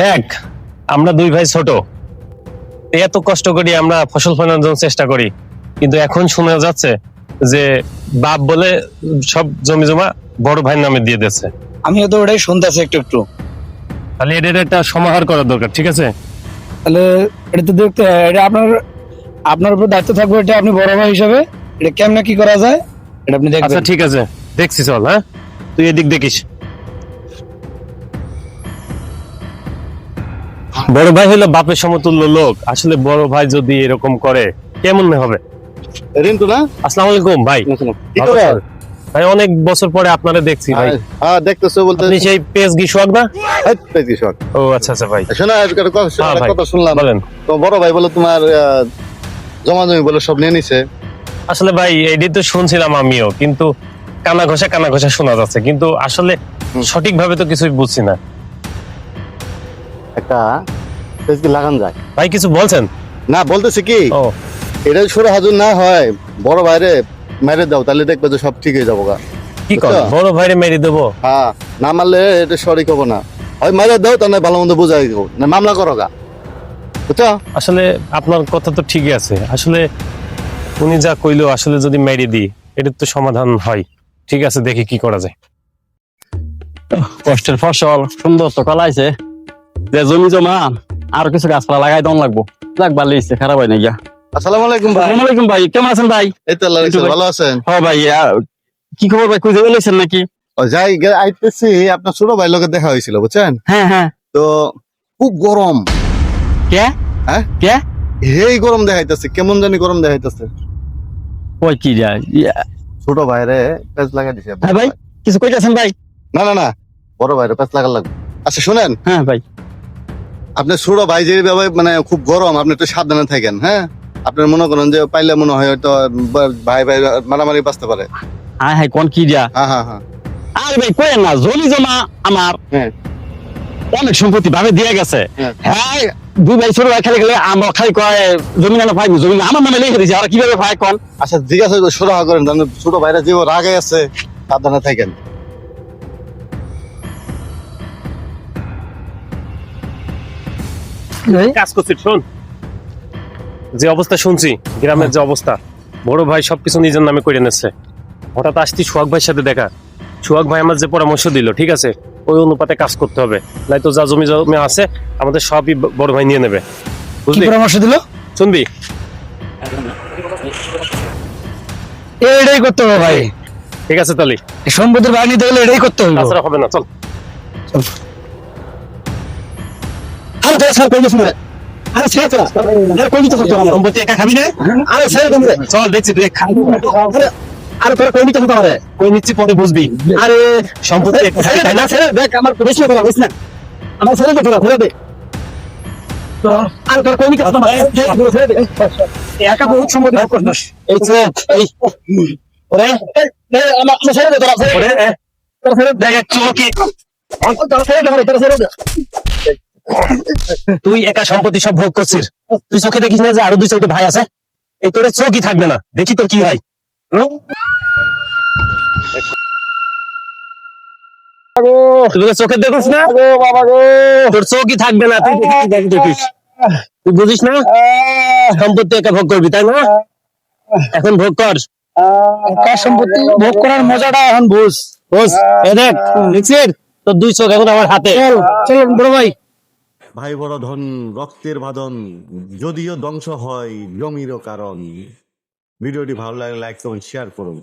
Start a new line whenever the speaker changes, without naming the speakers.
দেখ আমরা দুই ভাই ছোট। এত কষ্ট করি আমরা ফসল ফলানোর জন্য চেষ্টা করি। কিন্তু এখন শোনা যাচ্ছে যে বাপ বলে সব জমি জমা বড় ভাইয়ের নামে দিয়ে দিচ্ছে
আমিও তো ওটাই শুনতেছি একটু একটু।
তাহলে এটার একটা সমাহার করার দরকার ঠিক আছে?
তাহলে এটা তো দেখতে হয়। এটা আপনার আপনার উপর দায়িত্ব থাকবে এটা আপনি বড় ভাই হিসাবে। এটা কেমনে কি করা যায় এটা আপনি
আচ্ছা ঠিক আছে। দেখছি চল হ্যাঁ? তুই এদিক দেখিস। বড় ভাই হলো বাপের সমতুল্য লোক। আসলে বড় ভাই যদি এরকম করে কেমন হবে?
না?
আসসালামু আলাইকুম ভাই? ভাই অনেক বছর পরে আপনারা দেখছি ভাই।
হ্যাঁ দেখতেছো বলতে
আপনি সেই পেজ গিশোয়াক না?
এই
ও আচ্ছা আচ্ছা ভাই।
শোনো একটা কথা
হ্যাঁ, ভাই।
কথা শুনলাম।
বলেন।
তো বড় ভাই বলে তোমার জমা জমি বলে সব নিয়ে নিছে।
আসলে ভাই এটি তো শুনছিলাম আমিও কিন্তু কানা ঘষা কানা ঘষা শোনা যাচ্ছে। কিন্তু আসলে। সঠিকভাবে তো কিছুই বুঝছি না।
একটা লাগান যায়?
ভাই কিছু বলছেন?
না বলতেছি কি এটা সুরে হাজুর না হয় বড় ভাইরে মেরে দাও তাহলে দেখবে যে সব ঠিক হয়ে যাব গা।
কি কর বড় ভাইরে মেরে দেবো?
হ্যাঁ না মারলে এটা হব না। হয় মেরে দাও তাহলে ভালো মন্দ বুঝাই দেবো না মামলা করো গা। বুঝছ?
আসলে আপনার কথা তো ঠিকই আছে। আসলে উনি যা কইলো আসলে যদি মেরে দিই এটার তো সমাধান হয়। ঠিক আছে দেখি কি করা যায়।
কষ্টের ফসল সুন্দর তো কলাইছে। যে জমি জমা আর কিছু গাছপালা লাগাই দম লাগবো। ভালো হয়েছে খারাপ হয় না গিয়া।
আসসালামু আলাইকুম ভাই।
আসসালামু আলাইকুম ভাই কেমন আছেন ভাই?
এই তো ভালো আছেন।
হ্যাঁ ভাই কি খবর ভাই পেলেছেন নাকি?
ও যাই আইতেছি আপনার ছোট ভাই লোকের দেখা হয়েছিল বুঝছেন?
হ্যাঁ হ্যাঁ।
তো খুব গরম।
কে?
হ্যাঁ?
কে?
এই গরম দেখাইতেছে কেমন জানি গরম দেখাইতেছে।
ওই কি যায়
ছোট ভাইরে পেঁচ লাগাই দিছে
হ্যাঁ ভাই। কিছু কইতেছেন ভাই?
না না না বড় ভাইরে পেঁচ লাগার লাগবে। আচ্ছা শুনেন।
হ্যাঁ ভাই।
আপনি ছোট ভাই যে ভাবে মানে খুব গরম আপনি একটু সাবধানে থাকেন হ্যাঁ? আপনার মনে করেন যে পাইলে মনে হয় হয়তো ভাই ভাই মারামারি বাঁচতে পারে।
হ্যাঁ হ্যাঁ কোন কি যা?
হ্যাঁ হ্যাঁ হ্যাঁ।
আরে ভাই কই না জমি জমা আমার
হ্যাঁ।
অনেক সম্পত্তি ভাবে দিয়ে গেছে।
হ্যাঁ।
হ্যাঁ দুই ভাই ছোট ভাই খেলে গেলে আমরা খালি কয় জমি না পাইবো জমি আমার নামে লিখে দিয়েছে আর কীভাবে ভাই কোন?
আচ্ছা ঠিক আছে সুরাহা করেন ছোট ভাইরা যে রাগে আছে সাবধানে থাকেন।
কাজ করছি শোন। যে অবস্থা শুনছি গ্রামের যে অবস্থা বড় ভাই সবকিছু নিজের নামে করে নিচ্ছে হঠাৎ আসছি সোহাগ ভাইয়ের সাথে দেখা। সোহাগ ভাই আমার যে পরামর্শ দিল ঠিক আছে? ওই অনুপাতে কাজ করতে হবে। নয়তো যা জমি জমি আছে আমাদের সবই বড় ভাই নিয়ে নেবে। বুঝলি?
পরামর্শ দিল?
শুনবি?
এটাই করতে হবে ভাই।
ঠিক আছে তাহলে।
সম্পদের ভাগ নিতে গেলে এটাই করতে হবে
হবে না চল।
আরে স্যার কই গেছিস রে? আরে ছেড়ে তোরা আরে কই হতো আমার?
সম্পত্তি একা খাবি না?
আরে ছেড়ে দম রে
চল দেখছি তুই খা
আরে আরে তোরা কই নিতে হতো আমারে
কই নিচ্ছি পরে বুঝবি।
আরে
সম্পত্তি একা না?
ছেড়ে দেখ আমার বেশি কথা বলিস না। আমার ছেড়ে দে তোরা ছেড়ে দে। আরে তোরা কই নিতে হতো আমারে ছেড়ে দে। একা বহুত সম্পত্তি ভাগ করছিস।
এই যে এই
ওরে আমার ছেড়ে দে তোরা ছেড়ে দে। তোরা ছেড়ে দে
দেখ চোখে
তোরা ছেড়ে দে তোরা ছেড়ে দে।
তুই একা সম্পত্তি সব ভোগ করছিস। তুই চোখে দেখিস না যে আরও দুই চোখে ভাই আছে? এই তোর চোখই থাকবে না। দেখি তোর কি হয়। চোখে দেখিস না? তোর চোখই থাকবে না। তুই দেখি- দেখি- দেখিস। তুই বুঝিস না? সম্পত্তি একা ভোগ করবি তাই না? এখন ভোগ কর।
কার সম্পত্তি? ভোগ করার মজাটা এখন বুঝ।
বুঝ। দেখ দেখছিস? তোর দুই চোখ এখন আমার হাতে।
চল বড় ভাই।
ভাই বড় ধন, রক্তের বাঁধন যদিও ধ্বংস হয় জমিরও কারণ। ভিডিওটি ভালো লাগলে লাইক করুন শেয়ার করুন।